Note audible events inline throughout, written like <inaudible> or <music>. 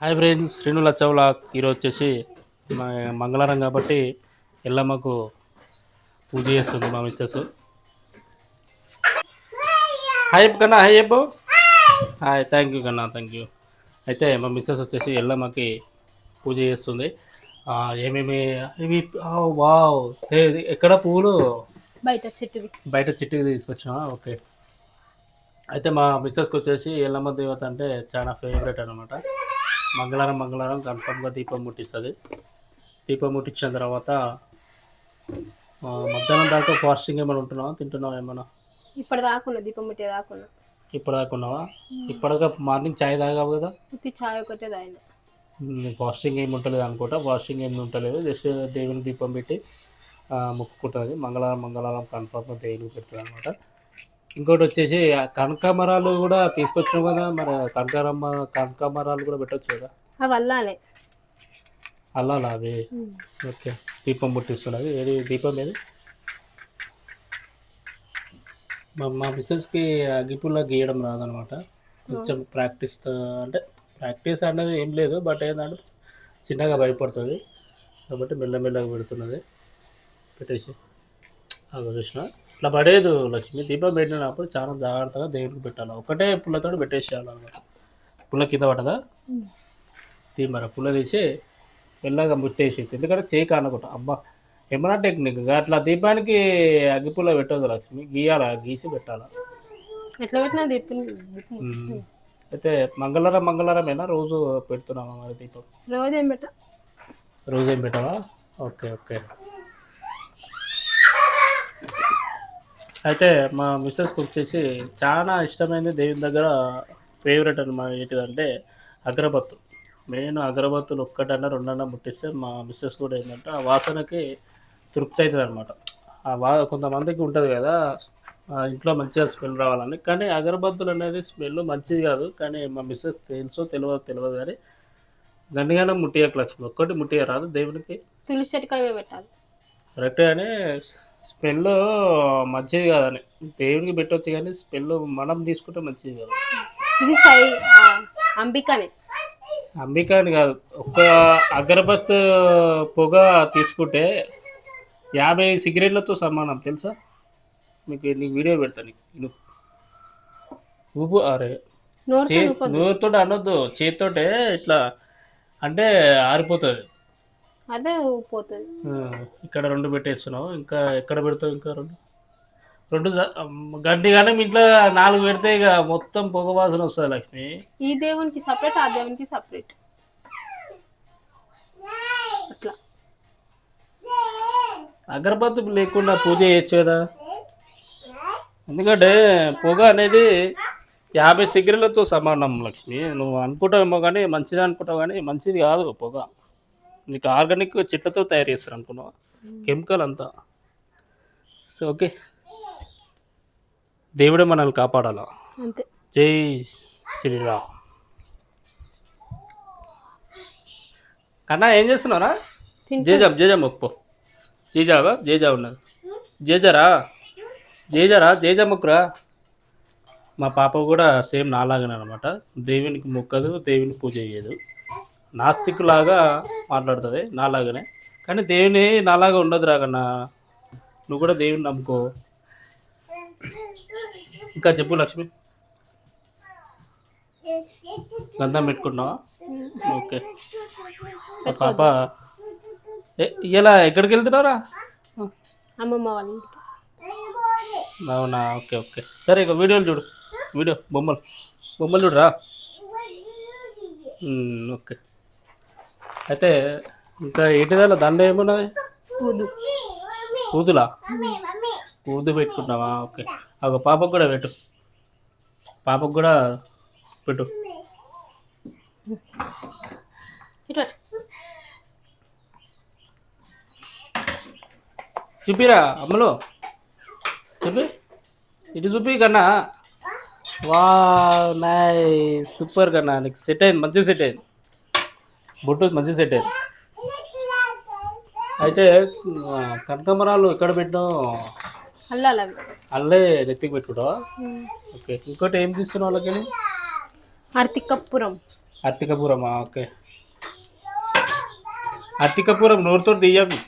Hi friends Srinu లచ్చవుల ఈరోజు వచ్చేసి మంగళవారం కాబట్టి ఎల్లమ్మకు పూజ చేస్తుంది మా మిస్సెస్ హాయ్ కన్నా హాయ్ చెప్పు హాయ్ థ్యాంక్ యూ కన్నా థ్యాంక్ యూ అయితే మా మిస్సెస్ వచ్చేసి ఎల్లమ్మకి పూజ చేస్తుంది. ఏమేమి ఇవి వావ్ ఎక్కడ పువ్వులు? బయట చెట్టువి. బయట చిట్టుకి తీసుకొచ్చామా ఓకే. అయితే మా మిస్సెస్కి వచ్చేసి ఎల్లమ్మ దేవత అంటే చాలా ఫేవరెట్ అనమాట మంగళవారం మంగళవారం కన్ఫర్మ్గా దీపం ముట్టిస్తుంది. దీపం ముట్టించిన తర్వాత మధ్యాహ్నం దాకా ఫాస్టింగ్ ఏమైనా ఉంటున్నావా? తింటున్నావా ఏమైనా? దాకున్నా దీపం ముట్టే దాకున్నా ఇప్పుడు దాకా ఉన్నావా? ఇప్పటిదాకా మార్నింగ్ చాయ్ తాగావు కదా? ఉత్తి ఛాయ్ ఒకటే తాగిన. ఫాస్టింగ్ ఏమి ఉంటలేదు అనుకుంటా. ఫాస్టింగ్ ఏమి ఉంటలేదు. జస్ట్ దేవుని దీపం పెట్టి మొక్కుకుంటుంది. మంగళవారం మంగళవారం కన్ఫర్మ్గా దేవునికి పెడుతుంది అనమాట ఇంకోటి వచ్చేసి కనకామరాలు కూడా తీసుకొచ్చాం కదా మరి కనకారమ్మ కనకామరాలు కూడా పెట్టచ్చు కదా? అవి అల్లాలే. అలా అవి? ఓకే. దీపం ముట్టిస్తున్నది ఏది దీపం ఏది? మా మా మిస్సెస్కి అగ్గిపుల్ల గీయడం రాదనమాట. కొంచెం ప్రాక్టీస్ అంటే ప్రాక్టీస్ అనేది ఏం లేదు బట్ ఏంటంటే చిన్నగా భయపడుతుంది. కాబట్టి మెల్లమెల్లగా పెడుతున్నది. పెట్టేసి. అది ఇట్లా పడేదు. లక్ష్మి దీపం పెట్టినప్పుడు చాలా జాగ్రత్తగా దేవుడికి పెట్టాలి. ఒకటే పుల్లతో పెట్టేసేయాలి అనమాట పుల్ల కింద పడదా? మరి పుల్ల తీసి మెల్లగా ముట్టేసి ఎందుకంటే చేయి కానకుండా. అబ్బా ఏమన్నా టెక్నిక్? అట్లా దీపానికి అగ్గిపుల్ల పెట్టదు లక్ష్మి. గీయాల? గీసి పెట్టాలి? ఎట్లా పెట్టినా దీపం. అయితే మంగళవారం మంగళవారమేనా? రోజు పెడుతున్నామా మరి దీపం? రోజు ఏం పెట్ట? రోజు ఏం పెట్టావా? Okay okay. అయితే మా మిస్సెస్కి వచ్చేసి చాలా ఇష్టమైనది దేవుని దగ్గర ఫేవరెట్ అనమాట ఏంటిదంటే అగరబత్తు. మెయిన్ అగరబత్తులు ఒక్కటన్నా రెండన్నా ముట్టిస్తే మా మిస్సెస్ కూడా ఏంటంటే ఆ వాసనకి తృప్తి అవుతుంది అనమాట ఆ వా కొంతమందికి ఉంటుంది కదా ఇంట్లో మంచిగా స్మెల్ రావాలని. కానీ అగరబత్తులు అనేది స్మెల్ మంచిది కాదు. కానీ మా మిస్సెస్ తెలుసో తెలియదు తెలియదు కానీ గండిగానే లక్ష్మి ఒక్కటి ముట్టియ రాదు దేవునికి. తులసి చెట్టు కడిగే పెట్టాలి. కరెక్ట్ కానీ స్మెల్ మంచిది కాదని. దేవునికి పెట్టవచ్చు కానీ స్మెల్ మనం తీసుకుంటే మంచిది కాదు. ఇది సై ఆ, అంబికనే. అంబికా అని కాదు. ఒక్క అగరబత్ పొగ తీసుకుంటే యాభై సిగరెట్లతో సమానం తెలుసా? మీకు నీకు వీడియో పెడతా నీకు ఊపు అరే. నూరుతో అనొద్దు చేతితోటే ఇట్లా అంటే ఆరిపోతుంది. అదే పోతుంది. ఇక్కడ రెండు పెట్టేస్తున్నావు. ఇంకా ఎక్కడ పెడతావు ఇంకా రెండు? రెండు కానీ మీ ఇంట్లో నాలుగు పెడితే ఇక మొత్తం పొగ వాసన వస్తుంది లక్ష్మి. ఈ దేవునికి సపరేట్ ఆ దేవునికి సపరేట్ అట్లా. అగరబత్తి లేకుండా పూజ చేయొచ్చు కదా. ఎందుకంటే పొగ అనేది యాభై సిగరెలతో సమానం లక్ష్మి. నువ్వు అనుకుంటావేమో కానీ మంచిది అనుకుంటావు కానీ మంచిది కాదు పొగ. నీకు ఆర్గానిక్ చెట్లతో తయారు చేస్తారు అనుకున్నావు? కెమికల్ అంతా. So okay. దేవుడే మనల్ని కాపాడాలా? అంతే. జై శ్రీరామ్. కన్నా ఏం చేస్తున్నారా తింటూ. జేజాం జేజాం ఒప్పు జేజావా జేజా ఉన్నది. జేజారా? జేజారా? జేజా మొక్కురా? మా పాప కూడా సేమ్ నాలాగానే అనమాట దేవునికి మొక్కదు దేవుని పూజ చేయదు. నాస్తిక్ లాగా మాట్లాడుతుంది నాలాగానే. కానీ దేవుని నాలాగా ఉండదు రాకన్నా నువ్వు కూడా దేవుని నమ్ముకో. ఇంకా చెప్పు లక్ష్మి. గంధం పెట్టుకుంటున్నావా? ఓకే. పాప ఇలా ఎక్కడికి వెళ్తున్నారా అమ్మమ్మ వాళ్ళ ఇంటికి. అవునా? Okay okay. సరే ఇక వీడియోలు చూడు. వీడియో బొమ్మలు. బొమ్మలు చూడరా? <laughs> ఓకే. అయితే ఇంకా ఏంటిదా దండ ఏమున్నది? ఊదులా? ఊదు పెట్టుకుంటున్నావా ఓకే. ఒక పాపకు కూడా పెట్టు. పాపకు కూడా పెట్టు. చూపిరా అమ్మలో. చూపి. ఇటు చూపి కన్నా. వా నై సూపర్ కన్నా. నీకు సెట్ అయింది. మంచిగా సెట్ అయింది. బొట్టు మంచిగా సెట్ అయితే ఆ, కనకాంబరాలు ఎక్కడ పెట్టావు అల్లాలి అల్లే నెత్తికి పెట్టుకుంటావా. ఓకే. ఇంకోటి ఏం తీస్తున్నావు వాళ్ళకి అర్తి కప్పురం అత్తికపురమా ఓకే. అత్తికపురం నోరుతో తీయకు.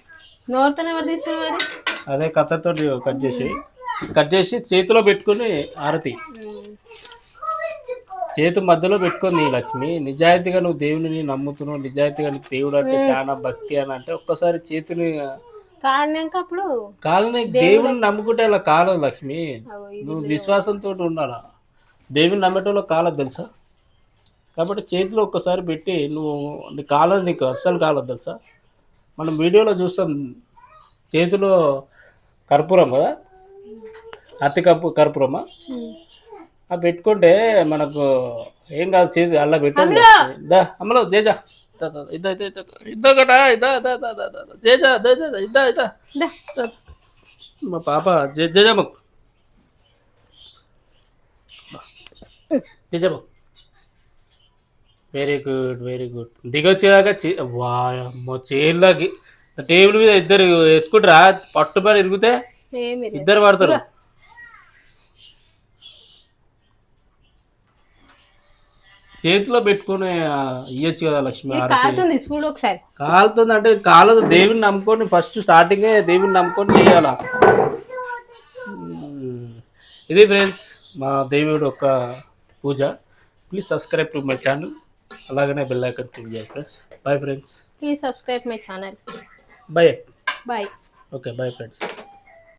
నోరుతోనే ఎవరు తీస్తారు మరి? అదే కత్తతో కట్ చేసి. కట్ చేసి చేతిలో పెట్టుకుని ఆరతి. చేతు మధ్యలో పెట్టుకుంది లక్ష్మి. నిజాయితీగా నువ్వు దేవుని నమ్ముతున్నావు. నిజాయితీగా నీకు దేవుడు అంటే చాలా భక్తి అని అంటే ఒక్కసారి చేతుని కాలినాక అప్పుడు కాలని దేవుని నమ్ముకుంటే అలా కాలం లక్ష్మి. నువ్వు విశ్వాసంతో ఉండాలా? దేవుని నమ్మేటోళ్ళకి కాలదు తెలుసా? కాబట్టి చేతిలో ఒక్కసారి పెట్టి నువ్వు నీ కాలం నీకు అస్సలు కాలదు తెలుసా? మనం వీడియోలో చూస్తాం చేతిలో కర్పూరం కదా? అతి కప్పు కర్పూరమా. ఆ పెట్టుకుంటే మనకు ఏం కాదు చేతి అలా పెట్టాలి దా అమ్మలో జేజా. ఇద్దా ఇద్దా ఇద్దా. ఇద్దా కటా ఇద్దా ఇద్దా ఇద్దా ఇద్దా ఇద్దా జేజా దా జేజా ఇద్దా ఇద్దా. దా. దా. మా పాప జే వెరీ గుడ్ వెరీ గుడ్ దిగొచ్చాక వాయమ్మో చైర్లోకి టేబుల్ మీద ఇద్దరు ఎత్తుకుంటారా? పట్టుబడి ఇరిగితే. ఇద్దరు పడతారు. చేతిలో పెట్టుకొని ఇయ్యొచ్చు కదా లక్ష్మి. కాలుతుంది చూడు ఒకసారి. కాలుతుంది అంటే కాలదు దేవుని నమ్ముకొని ఫస్ట్ స్టార్టింగే దేవుని నమ్ముకొని చేయాల? ఇది ఫ్రెండ్స్ మా దేవుడు ఒక పూజ. Please subscribe to my channel. అలాగనే బెల్ ఐకాన్ క్లిక్ చేయాలి friends. Bye friends please subscribe my channel bye bye okay bye friends